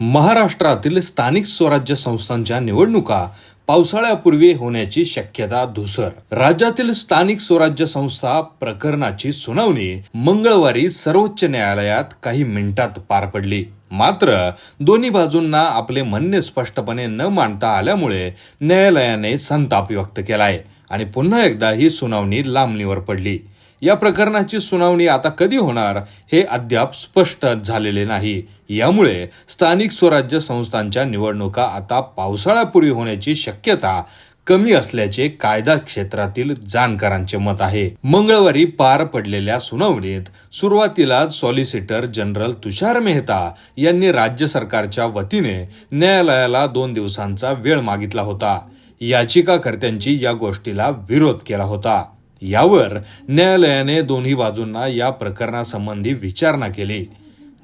महाराष्ट्रातील स्थानिक स्वराज्य संस्थांच्या निवडणुका पावसाळ्यापूर्वी होण्याची शक्यता धुसर. राज्यातील स्थानिक स्वराज्य संस्था प्रकरणाची सुनावणी मंगळवारी सर्वोच्च न्यायालयात काही मिनिटात पार पडली. मात्र दोन्ही बाजूंना आपले म्हणणे स्पष्टपणे न मांडता आल्यामुळे न्यायालयाने संताप व्यक्त केलाय आणि पुन्हा एकदा ही सुनावणी लांबणीवर पडली. या प्रकरणाची सुनावणी आता कधी होणार हे अद्याप स्पष्ट झालेले नाही. यामुळे स्थानिक स्वराज्य संस्थांच्या निवडणुका आता पावसाळ्यापूर्वी होण्याची शक्यता कमी असल्याचे कायदा क्षेत्रातील जाणकारांचे मत आहे. मंगळवारी पार पडलेल्या सुनावणीत सुरुवातीला सॉलिसिटर जनरल तुषार मेहता यांनी राज्य सरकारच्या वतीने न्यायालयाला दोन दिवसांचा वेळ मागितला होता. याचिकाकर्त्यांची या गोष्टीला विरोध केला होता. यावर न्यायालयाने दोन्ही बाजूंना या प्रकरणासंबंधी विचारणा केली.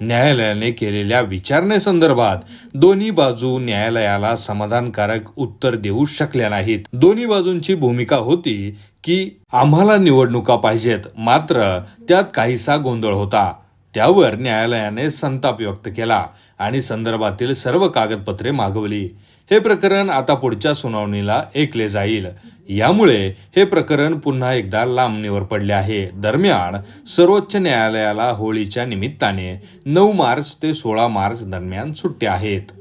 न्यायालयाने केलेल्या विचारणेसंदर्भात दोन्ही बाजू न्यायालयाला समाधानकारक उत्तर देऊ शकल्या नाहीत. दोन्ही बाजूंची भूमिका होती की आम्हाला निवडणुका पाहिजेत मात्र त्यात काहीसा गोंधळ होता. त्यावर न्यायालयाने संताप व्यक्त केला आणि संदर्भातील सर्व कागदपत्रे मागवली. हे प्रकरण आता पुढच्या सुनावणीला ऐकले जाईल. यामुळे हे प्रकरण पुन्हा एकदा लांबणीवर पडले आहे. दरम्यान सर्वोच्च न्यायालयाला होळीच्या निमित्ताने नऊ मार्च ते सोळा मार्च दरम्यान सुट्ट्या आहेत.